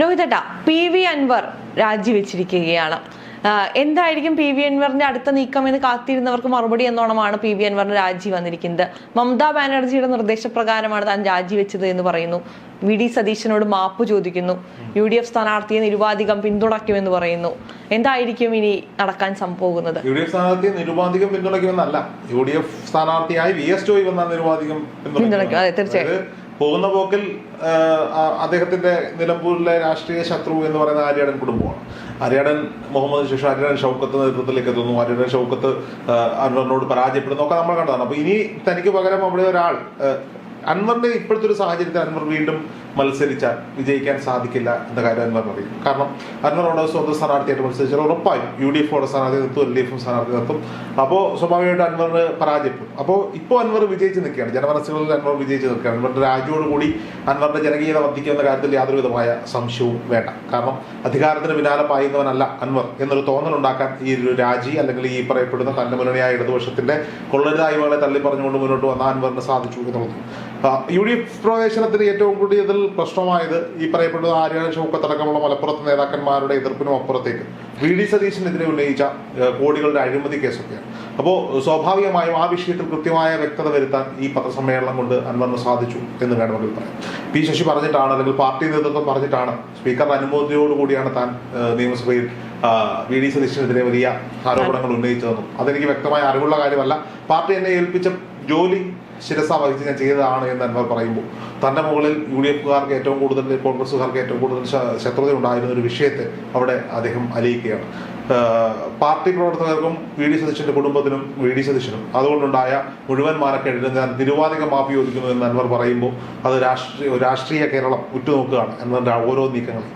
രോഹിതേട്ട P V Anvar രാജിവെച്ചിരിക്കുകയാണ്. എന്തായിരിക്കും P V അൻവറിന്റെ അടുത്ത നീക്കം എന്ന് കാത്തിരുന്നവർക്ക് മറുപടി എന്നോണമാണ് പി വി അൻവറിന്റെ രാജി വന്നിരിക്കുന്നത്. മമതാ ബാനർജിയുടെ നിർദ്ദേശപ്രകാരമാണ് താൻ രാജിവെച്ചത് എന്ന് പറയുന്നു. വി ഡി സതീശനോട് മാപ്പ് ചോദിക്കുന്നു. യു ഡി എഫ് സ്ഥാനാർത്ഥിയെ നിരുപാധികം പിന്തുണയ്ക്കുമെന്ന് പറയുന്നു. എന്തായിരിക്കും ഇനി നടക്കാൻ സംഭവിക്കുന്നത് യു ഡി എഫ് സ്ഥാനാർത്ഥിയെ നിരുപാധികം പിന്തുണയ്ക്കുമെന്നല്ല. യു ഡി എഫ് സ്ഥാനാർത്ഥിയായി വി എസ് ജോയി വന്നാൽ നിരുപാധികം പിന്തുണയ്ക്കും, അതെ, തീർച്ചയായും. പോകുന്ന പോക്കിൽ അദ്ദേഹത്തിന്റെ നിലമ്പൂരിലെ രാഷ്ട്രീയ ശത്രു എന്ന് പറയുന്ന ആര്യാടൻ കുടുംബമാണ്. ആര്യാടൻ മുഹമ്മദ് ശേഷം ആര്യാടൻ ഷൗക്കത്ത് നേതൃത്വത്തിലേക്ക് എത്തുന്നു. ആര്യാടൻ ഷൗക്കത്ത് അൻവറിനോട് പരാജയപ്പെടുന്നു. ഒക്കെ നമ്മൾ കണ്ടതാണ്. അപ്പൊ ഇനി തനിക്ക് പകരം അവിടെ ഒരാൾ അൻവറിന്റെ ഇപ്പോഴത്തെ ഒരു സാഹചര്യത്തിൽ അൻവർ വീണ്ടും മത്സരിച്ചാൽ വിജയിക്കാൻ സാധിക്കില്ല എന്ന കാര്യം അൻവർ അറിയും കാരണം അൻവർ അവിടെ സ്വന്തം സ്ഥാനാർത്ഥിയായിട്ട് മത്സരിച്ചാൽ ഉറപ്പായും യു ഡി എഫ് അവിടെ സ്ഥാനാർത്ഥി നിർത്തും എൽ ഡി എഫും സ്ഥാനാർത്ഥി നിർത്തും. അപ്പോൾ സ്വാഭാവികമായിട്ട് അൻവറിന് പരാജയപ്പെടും. അപ്പോൾ ഇപ്പോൾ അൻവർ വിജയിച്ച് നിൽക്കുകയാണ്. ജനമനസ്സുകളിൽ അൻവർ വിജയിച്ച് നിൽക്കുകയാണ്. അൻവറിന്റെ രാജിയോടുകൂടി അൻവറിന്റെ ജനകീയത വർദ്ധിക്കുന്ന കാര്യത്തിൽ യാതൊരുവിധമായ സംശയവും വേണ്ട. കാരണം അധികാരത്തിന് പിന്നാലെ പായുന്നവനല്ല അൻവർ എന്നൊരു തോന്നലുണ്ടാക്കാൻ ഈ ഒരു രാജി അല്ലെങ്കിൽ ഈ പറയപ്പെടുന്ന തന്റെ മുന്നണിയായ ഇടതുപക്ഷത്തിന്റെ കൊള്ളരുതായ്മകളെ തള്ളി പറഞ്ഞുകൊണ്ട് മുന്നോട്ട് വന്ന അൻവറിന് സാധിച്ചു എന്നുള്ളത്. യു ഡി എഫ് പ്രവേശനത്തിന് ഏറ്റവും കൂടുതൽ പ്രശ്നമായത് ഈ പറയപ്പെടുന്ന ആര്യാണ ഷൗക്കത്തടക്കമുള്ള മലപ്പുറത്ത് നേതാക്കന്മാരുടെ എതിർപ്പിനും അപ്പുറത്തേക്ക്. വി ഡി സതീശനെതിരെ ഉന്നയിച്ച കോടികളുടെ അഴിമതി കേസൊക്കെയാണ്. അപ്പോൾ സ്വാഭാവികമായും ആ വിഷയത്തിൽ കൃത്യമായ വ്യക്തത വരുത്താൻ ഈ പത്രസമ്മേളനം കൊണ്ട് അൻവറിന് സാധിച്ചു എന്ന് വേണമെങ്കിൽ പറയാം പി ശശി പറഞ്ഞിട്ടാണ് അല്ലെങ്കിൽ പാർട്ടി നേതൃത്വം പറഞ്ഞിട്ടാണ് സ്പീക്കറുടെ അനുമതിയോടുകൂടിയാണ് താൻ നിയമസഭയിൽ വി ഡി സതീശനെതിരെ വലിയ ആരോപണങ്ങൾ ഉന്നയിച്ചതെന്നും. അതെനിക്ക് വ്യക്തമായ അറിവുള്ള കാര്യമല്ല. പാർട്ടി എന്നെ ഏൽപ്പിച്ച ജോലി ശിരസ വഹിച്ച് ഞാൻ ചെയ്തതാണ് എന്ന് അൻവർ പറയുമ്പോൾ തന്റെ മുകളിൽ യു ഡി എഫുകാർക്ക് ഏറ്റവും കൂടുതൽ കോൺഗ്രസ്സുകാർക്ക് ഏറ്റവും കൂടുതൽ ശ- ശത്രുത ഉണ്ടായിരുന്ന ഒരു വിഷയത്തെ അവിടെ അദ്ദേഹം അലിയിക്കുകയാണ്. പാർട്ടി പ്രവർത്തകർക്കും വി ഡി സതീശന്റെ കുടുംബത്തിനും വി ഡി സതീശനും അതുകൊണ്ടുണ്ടായ മുഴുവൻ മാനക്കേടിനും ഞാൻ നിരുപാധിക മാപ്പി ചോദിക്കുന്നു എന്ന് അൻവർ പറയുമ്പോൾ അത് രാഷ്ട്രീയ രാഷ്ട്രീയ കേരളം ഉറ്റുനോക്കുകയാണ് എന്നതിന്റെ ഓരോ നീക്കങ്ങളും.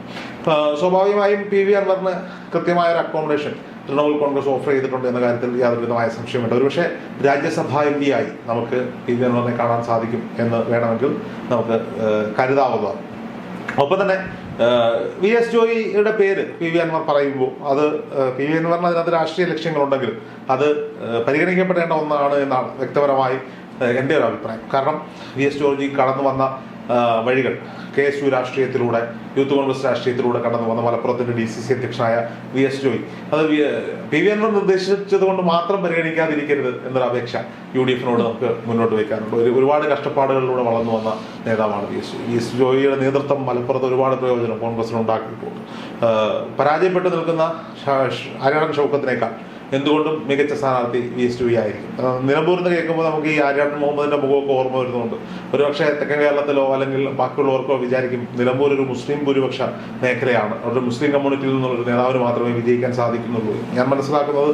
സ്വാഭാവികമായും പി വി അൻവറിന് കൃത്യമായ ഒരു അക്കോമഡേഷൻ തൃണമൂൽ കോൺഗ്രസ് ഓഫർ ചെയ്തിട്ടുണ്ട് എന്ന കാര്യത്തിൽ യാതൊരുവിധമായ സംശയമുണ്ട് ഒരുപക്ഷെ രാജ്യസഭാ എം പിയായി നമുക്ക് പി വി കാണാൻ സാധിക്കും എന്ന് വേണമെങ്കിൽ നമുക്ക് കരുതാവുക ഒപ്പം തന്നെ വി എസ് ജോയിയുടെ പേര് പി വി അൻവർ പറയുമ്പോൾ അത് പി വി അൻവറിന് അതിനകത്ത് രാഷ്ട്രീയ ലക്ഷ്യങ്ങളുണ്ടെങ്കിലും അത് പരിഗണിക്കപ്പെടേണ്ട ഒന്നാണ് എന്നാണ് വ്യക്തപരമായി എന്റെ ഒരു അഭിപ്രായം. കാരണം വി എസ് ജോർജി കടന്നു വന്ന വഴികൾ. കെ എസ് യു രാഷ്ട്രീയത്തിലൂടെ യൂത്ത് കോൺഗ്രസ് രാഷ്ട്രീയത്തിലൂടെ കടന്നു വന്ന മലപ്പുറത്തിന്റെ ഡി സി സി അധ്യക്ഷനായ വി എസ് ജോയി. അത് പി വി അൻവർ നിർദ്ദേശിച്ചത് കൊണ്ട് മാത്രം പരിഗണിക്കാതിരിക്കരുത് എന്നൊരു അപേക്ഷ യു ഡി എഫിനോട് നമുക്ക് മുന്നോട്ട് വയ്ക്കാറുണ്ട് ഒരു ഒരുപാട് കഷ്ടപ്പാടുകളിലൂടെ വളർന്നു വന്ന നേതാവാണ് വി എസ് വി എസ് ജോയിയുടെ നേതൃത്വം മലപ്പുറത്ത് ഒരുപാട് പ്രയോജനം കോൺഗ്രസിനുണ്ടാക്കിയിട്ടുണ്ട് പരാജയപ്പെട്ടു നിൽക്കുന്ന ആര്യാടൻ ഷൗക്കത്തിനേക്കാൾ എന്തുകൊണ്ടും മികച്ച സ്ഥാനാർത്ഥി വി എസ് ടു ആയിരിക്കും. നിലമ്പൂരിൽ നിന്ന് കേൾക്കുമ്പോൾ നമുക്ക് ഈ ആര്യാട്ടൻ മുഹമ്മദിന്റെ മുഖമൊക്കെ ഓർമ്മ വരുന്നുണ്ട്. ഒരുപക്ഷെ തെക്കൻ കേരളത്തിലോ അല്ലെങ്കിൽ ബാക്കിയുള്ളവർക്കോ വിചാരിക്കും നിലമ്പൂർ ഒരു മുസ്ലിം ഭൂരിപക്ഷ മേഖലയാണ്. അവരുടെ മുസ്ലിം കമ്മ്യൂണിറ്റിയിൽ നിന്നുള്ള നേതാവിന് മാത്രമേ വിജയിക്കാൻ സാധിക്കുന്നുള്ളൂ. ഞാൻ മനസ്സിലാക്കുന്നത്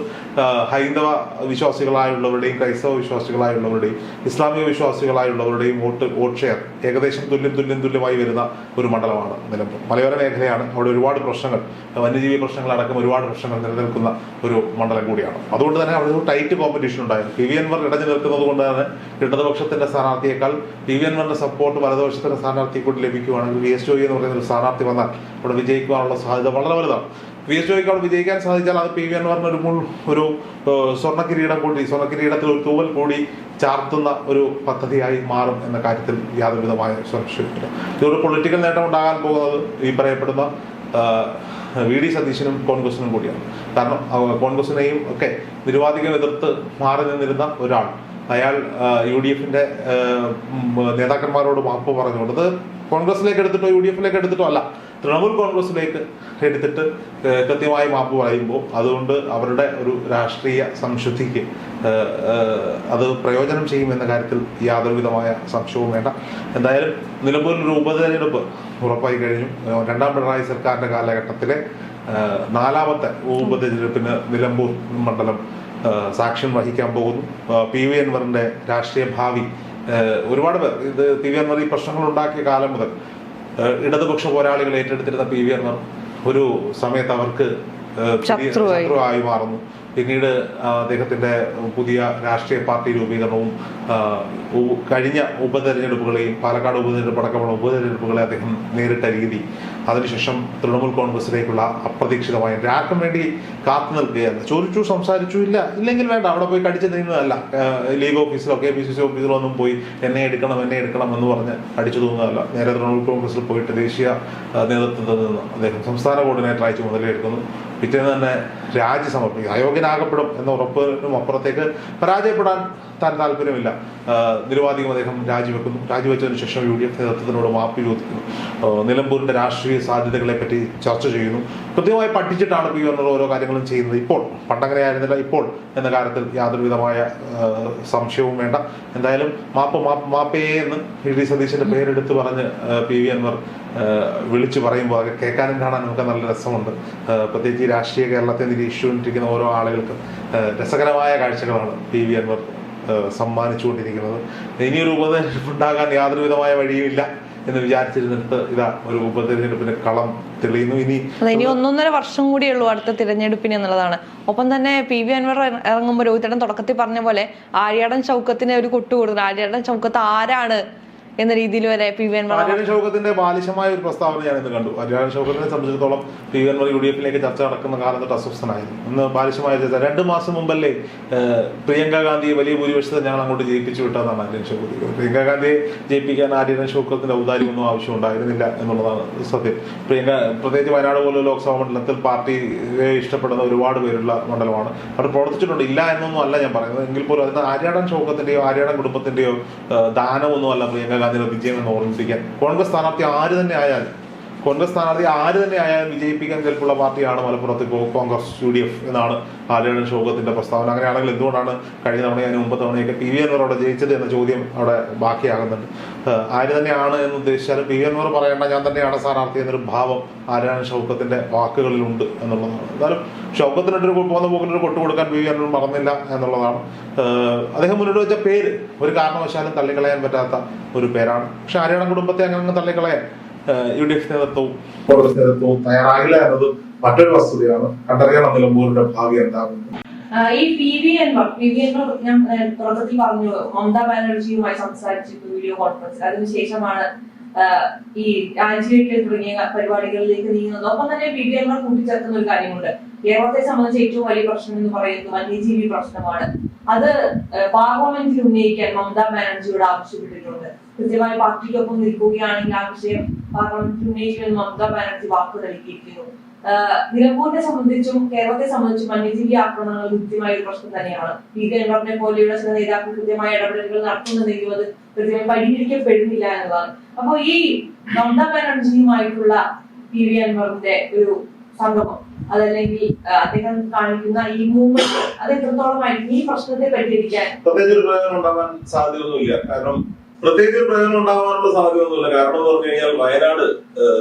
ഹൈന്ദവ വിശ്വാസികളായുള്ളവരുടെയും ക്രൈസ്തവ വിശ്വാസികളായുള്ളവരുടെയും ഇസ്ലാമിക വിശ്വാസികളായുള്ളവരുടെയും വോട്ട് വോട്ട് ഷെയർ ഏകദേശം തുല്യം തുല്യം തുല്യമായി വരുന്ന ഒരു മണ്ഡലമാണ് നിലമ്പൂർ. മലയോര മേഖലയാണ്. അവിടെ ഒരുപാട് പ്രശ്നങ്ങൾ വന്യജീവി പ്രശ്നങ്ങൾ അടക്കം ഒരുപാട് പ്രശ്നങ്ങൾ നിലനിൽക്കുന്ന ഒരു മണ്ഡലം കൂടിയാണ്. അതുകൊണ്ട് തന്നെ അവിടെ ഒരു ടൈറ്റ് കോമ്പറ്റീഷൻ ഉണ്ടായിരുന്നു. പി വി അൻവർ ഇടഞ്ഞു നിൽക്കുന്നത് കൊണ്ട് തന്നെ ഇടതുപക്ഷത്തിന്റെ സ്ഥാനാർത്ഥിയേക്കാൾ പി വി അൻവറിന്റെ സപ്പോർട്ട് വലതുപക്ഷത്തിന്റെ സ്ഥാനാർത്ഥിയെ കൂടി ലഭിക്കുകയാണെങ്കിൽ വി എസ് ജോയി എന്ന് പറയുന്ന ഒരു സ്ഥാനാർത്ഥി വന്നാൽ അവിടെ വിജയിക്കുവാനുള്ള സാധ്യത വളരെ വലുതാണ്. വി എസ് ജോയിക്ക് അവിടെ വിജയിക്കാൻ സാധിച്ചാൽ അത് പി വി അൻവറിന് ഒരു മുൾ ഒരു സ്വർണ കിരീടം കൂടി സ്വർണ കിരീടത്തിൽ ഒരു തൂവൽ കൂടി ചാർത്തുന്ന ഒരു പദ്ധതിയായി മാറും എന്ന കാര്യത്തിൽ യാതൊരുവിധമായ സംശയമില്ല ഇതൊരു പൊളിറ്റിക്കൽ നേട്ടം ഉണ്ടാകാൻ പോകുന്നത് ഈ പറയപ്പെടുന്ന വി ഡി സതീശനും കോൺഗ്രസിനും കൂടിയാണ്. കാരണം കോൺഗ്രസിനെയും ഒക്കെ നിരുവാധികം എതിർത്ത് മാറി നിന്നിരുന്ന ഒരാൾ. അയാൾ യു ഡി എഫിന്റെ നേതാക്കന്മാരോട് മാപ്പ് പറഞ്ഞുകൊണ്ട് അത് കോൺഗ്രസിലേക്ക് എടുത്തിട്ടോ യു ഡി എഫിലേക്ക് എടുത്തിട്ടോ അല്ല തൃണമൂൽ കോൺഗ്രസിലേക്ക് എടുത്തിട്ട് കൃത്യമായി മാപ്പ് പറയുമ്പോൾ അതുകൊണ്ട് അവരുടെ ഒരു രാഷ്ട്രീയ സംശുദ്ധിക്ക് അത് പ്രയോജനം ചെയ്യുമെന്ന കാര്യത്തിൽ യാതൊരു വിധമായ സംശയവും വേണ്ട. എന്തായാലും നിലമ്പൂരിൽ ഒരു ഉപതെരഞ്ഞെടുപ്പ് ഉറപ്പായി കഴിഞ്ഞു. രണ്ടാം പിണറായി സർക്കാരിന്റെ കാലഘട്ടത്തിലെ നാലാമത്തെ ഉപതെരഞ്ഞെടുപ്പിന് നിലമ്പൂർ മണ്ഡലം സാക്ഷ്യം വഹിക്കാൻ പോകുന്നു പി വി അൻവറിന്റെ രാഷ്ട്രീയ ഭാവി ഒരുപാട് പേർ ഇത് പി വി അൻവർ ഈ പ്രശ്നങ്ങൾ ഉണ്ടാക്കിയ കാലം മുതൽ ഇടതുപക്ഷ പോരാളികൾ ഏറ്റെടുത്തിരുന്ന പി വി അൻവർ ഒരു സമയത്ത് അവർക്ക് ആയി. ശത്രുവായി മാറുന്നു പിന്നീട് അദ്ദേഹത്തിന്റെ പുതിയ രാഷ്ട്രീയ പാർട്ടി രൂപീകരണവും കഴിഞ്ഞ ഉപതെരഞ്ഞെടുപ്പുകളെയും പാലക്കാട് ഉപതെരഞ്ഞെടുപ്പ് അടക്കമുള്ള ഉപതെരഞ്ഞെടുപ്പുകളെ അദ്ദേഹം നേരിട്ട രീതി അതിനുശേഷം തൃണമൂൽ കോൺഗ്രസിലേക്കുള്ള അപ്രതീക്ഷിതമായ ആർക്കും വേണ്ടി കാത്തു നിൽക്കുകയല്ല. ചോദിച്ചു സംസാരിച്ചു ഇല്ല. ഇല്ലെങ്കിൽ വേണ്ട അവിടെ പോയി കടിച്ചു നീങ്ങുന്നതല്ല ലീഗ് ഓഫീസിലോ കെ പി സി സി ഓഫീസിലോ ഒന്നും പോയി എന്നെ എടുക്കണം എന്നെ എടുക്കണം എന്ന് പറഞ്ഞ് അടിച്ചു തോന്നുന്നതല്ല നേരെ തൃണമൂൽ കോൺഗ്രസിൽ പോയിട്ട് ദേശീയ നേതൃത്വത്തിൽ നിന്ന് അദ്ദേഹം സംസ്ഥാന കോർഡിനേറ്ററായി ചുമതലയെടുക്കുന്നു പിറ്റേന്ന് തന്നെ രാജി സമർപ്പിക്കും. അയോഗ്യനാകപ്പെടും എന്ന ഉറപ്പിനും അപ്പുറത്തേക്ക് പരാജയപ്പെടാൻ താൻ താല്പര്യമില്ല. നിരുപാധികം അദ്ദേഹം രാജിവെക്കുന്നു. രാജിവെച്ചതിന് ശേഷം യു ഡി എഫ് നേതൃത്വത്തിനോട് മാപ്പ് ചോദിക്കുന്നു. നിലമ്പൂരിന്റെ രാഷ്ട്രീയ സാധ്യതകളെ പറ്റി ചർച്ച ചെയ്യുന്നു. കൃത്യമായി പഠിച്ചിട്ടാണ് പി ഗവർണർ ഓരോ കാര്യങ്ങളും ചെയ്യുന്നത്. ഇപ്പോൾ പണ്ടങ്ങനെ ആയിരുന്നില്ല ഇപ്പോൾ എന്ന കാര്യത്തിൽ യാതൊരു വിധമായ സംശയവും വേണ്ട. എന്തായാലും മാപ്പ് മാപ്പ് മാപ്പേ എന്ന് ഇ ഡി സതീശന്റെ പേരെടുത്ത് പറഞ്ഞ് പി വി അൻവർ വിളിച്ചു പറയുമ്പോൾ അത് കേൾക്കാനും കാണാനും ഒക്കെ നല്ല രസമുണ്ട്. പ്രത്യേകിച്ച് രാഷ്ട്രീയ കേരളത്തെ നിരീക്ഷിച്ചുകൊണ്ടിരിക്കുന്ന ഓരോ ആളുകൾക്കും രസകരമായ കാഴ്ചകളാണ് പി വി അൻവർ സമ്മാനിച്ചുകൊണ്ടിരിക്കുന്നത്. ഇനിയൊരു ഉപതെരഞ്ഞെടുപ്പ് ഉണ്ടാകാൻ യാതൊരു വിധമായ വഴിയുമില്ല എന്ന് വിചാരിച്ചിരുന്നിട്ട് ഇതാ ഒരു ഉപതെരഞ്ഞെടുപ്പിന്റെ കളം തെളിയുന്നു. ഇനി ഇനി ഒന്നൊന്നര വർഷം കൂടിയേ ഉള്ളൂ അടുത്ത തിരഞ്ഞെടുപ്പിന് എന്നുള്ളതാണ്. ഒപ്പം തന്നെ പി വി അൻവർ ഇറങ്ങുമ്പോൾ രോഹിതേട്ടൻ തുടക്കത്തിൽ പറഞ്ഞ പോലെ ആര്യാടൻ ചൗക്കത്തിന് ഒരു കൊട്ടു കൊടുക്കുന്നു ആര്യാടൻ ചൗക്കത്ത് ആരാണ് എന്ന രീതിയിൽ വരെ പി വി അൻവർ ഷൗക്കത്തിന്റെ ബാലിശമായ ഒരു പ്രസ്താവന ഞാൻ ഇന്ന് കണ്ടു. ആര്യാടൻ ഷൗക്കത്തിനെ സംബന്ധിച്ചിടത്തോളം P V Anvar U D എഫിലേക്ക് ചർച്ച നടക്കുന്ന കാലം തൊട്ട് അസ്വസ്ഥനായിരുന്നു. ഇന്ന് ബാലിശമായ ചർച്ച. രണ്ട് മാസം മുമ്പല്ലേ പ്രിയങ്ക ഗാന്ധിയെ വലിയ ഭൂരിപക്ഷത്തെ ഞങ്ങൾ അങ്ങോട്ട് ജയിപ്പിച്ചു വിട്ടതാണ് അരിയൻ ഷൗക്കത്ത് പ്രിയങ്ക ഗാന്ധിയെ ജയിപ്പിക്കാൻ ആര്യൻ ഷൗക്കത്തിന്റെ ഔദാര്യമൊന്നും ആവശ്യം ഉണ്ടായിരുന്നില്ല എന്നുള്ളതാണ് സത്യം. പ്രിയങ്ക പ്രത്യേകിച്ച് വയനാട് പോലുള്ള ലോക്സഭാ മണ്ഡലത്തിൽ പാർട്ടിയെ ഇഷ്ടപ്പെടുന്ന ഒരുപാട് പേരുള്ള മണ്ഡലമാണ്. അവിടെ പ്രവർത്തിച്ചിട്ടുണ്ട്. ഇല്ല എന്നൊന്നും അല്ല ഞാൻ പറയുന്നത്. എങ്കിൽ പോലും അതിന് ആര്യാടൻ ഷൗക്കത്തിന്റെയോ ആര്യാടൻ കുടുംബത്തിന്റെയോ ദാനമൊന്നും അല്ല പ്രിയങ്ക ഗാന്ധിയുടെ വിജയം എന്ന് ഓർമ്മിപ്പിക്കാൻ കോൺഗ്രസ് സ്ഥാനാർത്ഥി ആര് തന്നെ ആയാലും കോൺഗ്രസ് സ്ഥാനാർത്ഥി ആര് തന്നെ ആയാലും വിജയിപ്പിക്കാൻ കെൽപ്പുള്ള പാർട്ടിയാണ് മലപ്പുറത്ത് കോൺഗ്രസ് യു ഡി എഫ് എന്നാണ് ആര്യാടൻ ശോകത്തിന്റെ പ്രസ്താവന. അങ്ങനെയാണെങ്കിൽ എന്തുകൊണ്ടാണ് കഴിഞ്ഞ തവണ അതിന് മുമ്പ് തവണയൊക്കെ പി വി അൻവർ അവിടെ ജയിച്ചത് എന്ന ചോദ്യം അവിടെ ബാക്കിയാകുന്നുണ്ട്? ആര് തന്നെയാണ് എന്ന് ഉദ്ദേശിച്ചാലും പി വി അൻവർ പറയേണ്ട ഞാൻ തന്നെയാണ് സ്ഥാനാർത്ഥി എന്നൊരു ഭാവം ആരാണ് ഷൗക്കത്തിന്റെ വാക്കുകളിലുണ്ട് എന്നുള്ളതാണ്. എന്നാലും ഷൗക്കത്തിനൊരു പോകുന്ന പോക്കിനൊരു കൊട്ടു കൊടുക്കാൻ പി വി അൻവർ മറന്നില്ല എന്നുള്ളതാണ്. അദ്ദേഹം മുന്നോട്ട് വെച്ച പേര് ഒരു കാരണവശാലും തള്ളിക്കളയാൻ പറ്റാത്ത ഒരു പേരാണ്. പക്ഷെ ആര്യാടൻ കുടുംബത്തെ അങ്ങനെ തള്ളിക്കളയാൻ യു ഡി എഫ് നേതൃത്വവും കോൺഗ്രസ് നേതൃത്വവും തയ്യാറാകില്ല എന്നത് മറ്റൊരു വസ്തുതയാണ്. കണ്ടറിയണം നിലമ്പൂരിന്റെ ഭാവി എന്താകുന്നു? ഈ P V Anvar P V Anvar ഞാൻ തുടക്കത്തിൽ പറഞ്ഞു. മമതാ ബാനർജിയുമായി സംസാരിച്ചിട്ട് വീഡിയോ കോൺഫറൻസിൽ അതിനുശേഷമാണ് ഈ രാജിവെക്കൽ തുടങ്ങിയ പരിപാടികളിലേക്ക് നീങ്ങുന്നത്. ഒപ്പം തന്നെ പി വി അൻവർ കൂട്ടിച്ചേർക്കുന്ന ഒരു കാര്യമുണ്ട്. കേരളത്തെ സംബന്ധിച്ച് ഏറ്റവും വലിയ പ്രശ്നം എന്ന് പറയുന്നത് വന്യജീവി പ്രശ്നമാണ്. അത് പാർലമെന്റിൽ ഉന്നയിക്കാൻ മമതാ ബാനർജിയോട് ആവശ്യപ്പെട്ടിട്ടുണ്ട്. കൃത്യമായി പാർട്ടിക്കൊപ്പം നിൽക്കുകയാണെങ്കിൽ ആ വിഷയം പാർലമെന്റിൽ ഉന്നയിക്കുമെന്ന് മമതാ ബാനർജി വാക്ക് നൽകിയിരിക്കുന്നു നിലമ്പൂരിനെ സംബന്ധിച്ചും കേരളത്തെ സംബന്ധിച്ചും വന്യജീവി ആക്രമണങ്ങൾ കൃത്യമായ ഒരു പ്രശ്നം തന്നെയാണ്. പി അൻവറിനെ പോലെയുള്ള ചില നേതാക്കൾ കൃത്യമായ ഇടപെടലുകൾ നടത്തുന്നുണ്ടെങ്കിലും അത് കൃത്യമായി പരിഹരിക്കപ്പെടുന്നില്ല എന്നതാണ്. അപ്പൊ ഈ മമതാ ബാനർജിയുമായിട്ടുള്ള പി വി അൻവറിന്റെ ഒരു സംഗമം അതല്ലെങ്കിൽ അദ്ദേഹം കാണിക്കുന്ന ഈ മൂവ്മെന്റ് അത് എത്രത്തോളമായിരിക്കും ഈ പ്രശ്നത്തെ പരിഹരിക്കാൻ? പ്രത്യേകിച്ച് ഉണ്ടാവാൻ സാധ്യതയൊന്നുമില്ല. കാരണം പ്രത്യേകിച്ച് പ്രയോജനം ഉണ്ടാകാനുള്ള സാധ്യതയൊന്നുമില്ല. കാരണം എന്ന് പറഞ്ഞു കഴിഞ്ഞാൽ Wayanad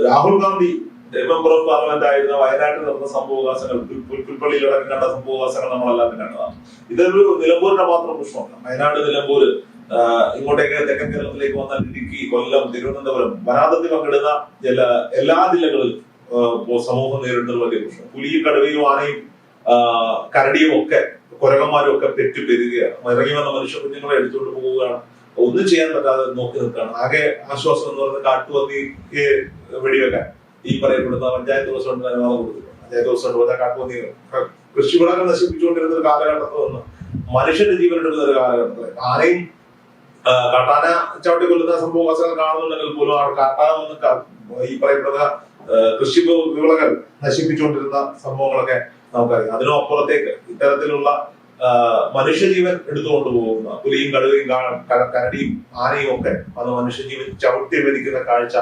Rahul Gandhi member of parliament ആയിരുന്ന വയനാട്ടിൽ നടന്ന സംഭവകാശങ്ങൾ പുൽ- പുൽ- പുൽപ്പള്ളിയിലടക്കം കണ്ട സംഭവവാസങ്ങൾ നമ്മളെല്ലാം കണ്ടതാണ്. ഇതൊരു നിലമ്പൂരിന്റെ മാത്രം പ്രശ്നമല്ല. വയനാട് നിലമ്പൂര് ഇങ്ങോട്ടേക്ക് തെക്കൻ കേരളത്തിലേക്ക് വന്ന ഇടുക്കി കൊല്ലം തിരുവനന്തപുരം വനാതത്തിൽ പങ്കിടുന്ന എല്ലാ എല്ലാ ജില്ലകളിലും സമൂഹം നേരിടുന്ന വലിയ പ്രശ്നം. പുലിയും കടുവയും ആനയും കരടിയും ഒക്കെ കുരകന്മാരും ഒക്കെ പെറ്റു പെരുകയാണ്. ഇറങ്ങി വന്ന മനുഷ്യ കുഞ്ഞുങ്ങളെ എടുത്തുകൊണ്ട് പോവുകയാണ്. ഒന്നും ചെയ്യാൻ പറ്റാതെ നോക്കി നിൽക്കുകയാണ് ആകെ ആശ്വാസം എന്ന് പറഞ്ഞ കാട്ടുപന്നി വെടിവെക്കാൻ. ഈ പറയപ്പെടുന്ന പഞ്ചായത്ത് പ്രസിഡന്റ് അനുവാദം കൊടുത്തിട്ടുണ്ട്. പഞ്ചായത്ത് പ്രസിഡന്റ് പറഞ്ഞാൽ കാട്ടുപന്നി കൃഷിവിളകൾ നശിപ്പിച്ചുകൊണ്ടിരുന്ന ഒരു കാലഘട്ടത്തിൽ മനുഷ്യന്റെ ജീവൻ എടുക്കുന്ന ഒരു കാലഘട്ടത്തിൽ ആനയും ആ, കാട്ടാന ചവിട്ടി കൊല്ലുന്ന സംഭവവാസങ്ങൾ കാണുന്നുണ്ടെങ്കിൽ പോലും ആ കാട്ടാന ഒന്ന് ഈ പറയപ്പെടുന്ന കൃഷി വിളകൾ നശിപ്പിച്ചുകൊണ്ടിരുന്ന സംഭവങ്ങളൊക്കെ നമുക്കറിയാം. അതിനും അപ്പുറത്തേക്ക് ഇത്തരത്തിലുള്ള മനുഷ്യജീവൻ എടുത്തുകൊണ്ട് പോകുന്ന പുലിയും കടുവയും കരടിയും ആനയും ഒക്കെ അത് മനുഷ്യജീവൻ ചവിട്ടി വലിക്കുന്ന കാഴ്ച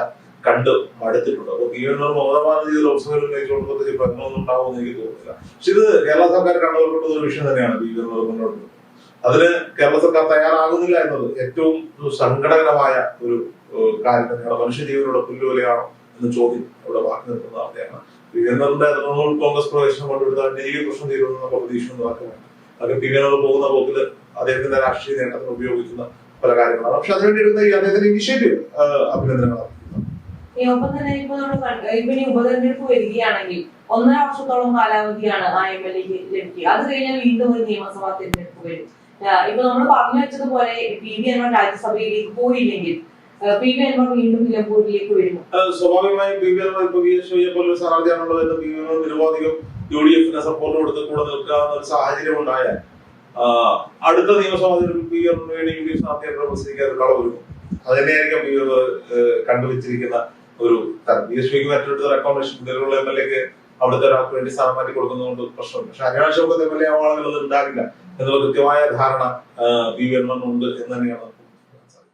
കണ്ട് മടുത്തിട്ടുണ്ട്. അപ്പൊ ഈ ഒരു മമതാബാനർജി ലോക്സഭയിൽ ഉന്നയിച്ചുകൊണ്ട് പ്രത്യേകിച്ച് പ്രശ്നമൊന്നും ഉണ്ടാവുമെന്ന് എനിക്ക് തോന്നുന്നില്ല. പക്ഷെ ഇത് കേരള സർക്കാർ കണ്ടുകൊണ്ടുള്ള ഒരു വിഷയം തന്നെയാണ് ഈ ഒരു മുന്നോട്ട്. അതിന് കേരള സർക്കാർ തയ്യാറാകുന്നില്ല എന്നത് ഏറ്റവും സങ്കടകരമായ ഒരു കാര്യം തന്നെയാണ്. മനുഷ്യജീവനോട് പുല്ലുവിലയാണോ എന്ന ചോദ്യം അവിടെ ബാക്കി നിൽക്കുന്ന അവസ്ഥയാണ്. തൃണമൂൽ കോൺഗ്രസ് പ്രവേശനം കൊണ്ടുവിടുന്ന ജൈവ പ്രശ്നം തീരുമെന്ന പ്രതീക്ഷ വാക്കുമാണ് അത് പി വി പോകുന്ന പോക്കിൽ അദ്ദേഹത്തിന്റെ രാഷ്ട്രീയ നേട്ടത്തിന് ഉപയോഗിക്കുന്ന പല കാര്യങ്ങളാണ്. പക്ഷെ അതിനുവേണ്ടി എടുക്കുന്ന ഈ അദ്ദേഹത്തിന്റെ ഇനിഷ്യേറ്റീവ്. ഈ ഒപ്പം തന്നെ ഇപ്പൊ നമ്മൾ ഇപ്പൊ ഉപതെരഞ്ഞെടുപ്പ് വരികയാണെങ്കിൽ ഒന്നര വർഷത്തോളം കാലാവധിയാണ് ആ എം എൽ എക്ക് ലഭിക്കുക. അത് കഴിഞ്ഞാൽ വീണ്ടും ഒരു നിയമസഭാ തിരഞ്ഞെടുപ്പ് വരും. ഇപ്പൊ നമ്മൾ പറഞ്ഞു വെച്ചതുപോലെ പി വി എന്ന രാജ്യസഭയിലേക്ക് പോയില്ലെങ്കിൽ പി വി അൻവർ വീണ്ടും നിലമ്പൂരിലേക്ക് വരുമോ? സ്വാഭാവികമായും ബി വി എം ഇപ്പൊ വി എസ് പോലെ സ്ഥാനാർത്ഥിയാണുള്ളത് ബി വി നിരവധികം യു ഡി എഫിന്റെ സപ്പോർട്ട് കൊടുത്ത് കൂടെ നിൽക്കാവുന്ന ഒരു സാഹചര്യം ഉണ്ടായാൽ അടുത്ത നിയമസഭാ എം വേണ്ടി യു ഡി എഫ് സ്ഥാനാർത്ഥിയെ പ്രവർത്തിക്കാൻ ഒരു കളവ് വരും. അത് തന്നെയായിരിക്കും ബി എം കണ്ടുവച്ചിരിക്കുന്ന ഒരു ബി എസ് പിക്ക് മറ്റൊരു റെക്കോമേഷൻ നിലവിലുള്ള എം എൽ എക്ക് അവിടുത്തെ ഒരാൾക്ക് വേണ്ടി സ്ഥാനം മാറ്റി കൊടുക്കുന്നതുകൊണ്ട് പ്രശ്നമുണ്ട്. പക്ഷെ ഹരിയാണ ഷൗക്കത്ത് എം എൽ എ ആവാളുകൾ ഉണ്ടാകില്ല എന്നുള്ള കൃത്യമായ ധാരണ ബി വി എൻ ഉണ്ട് എന്ന് തന്നെയാണ്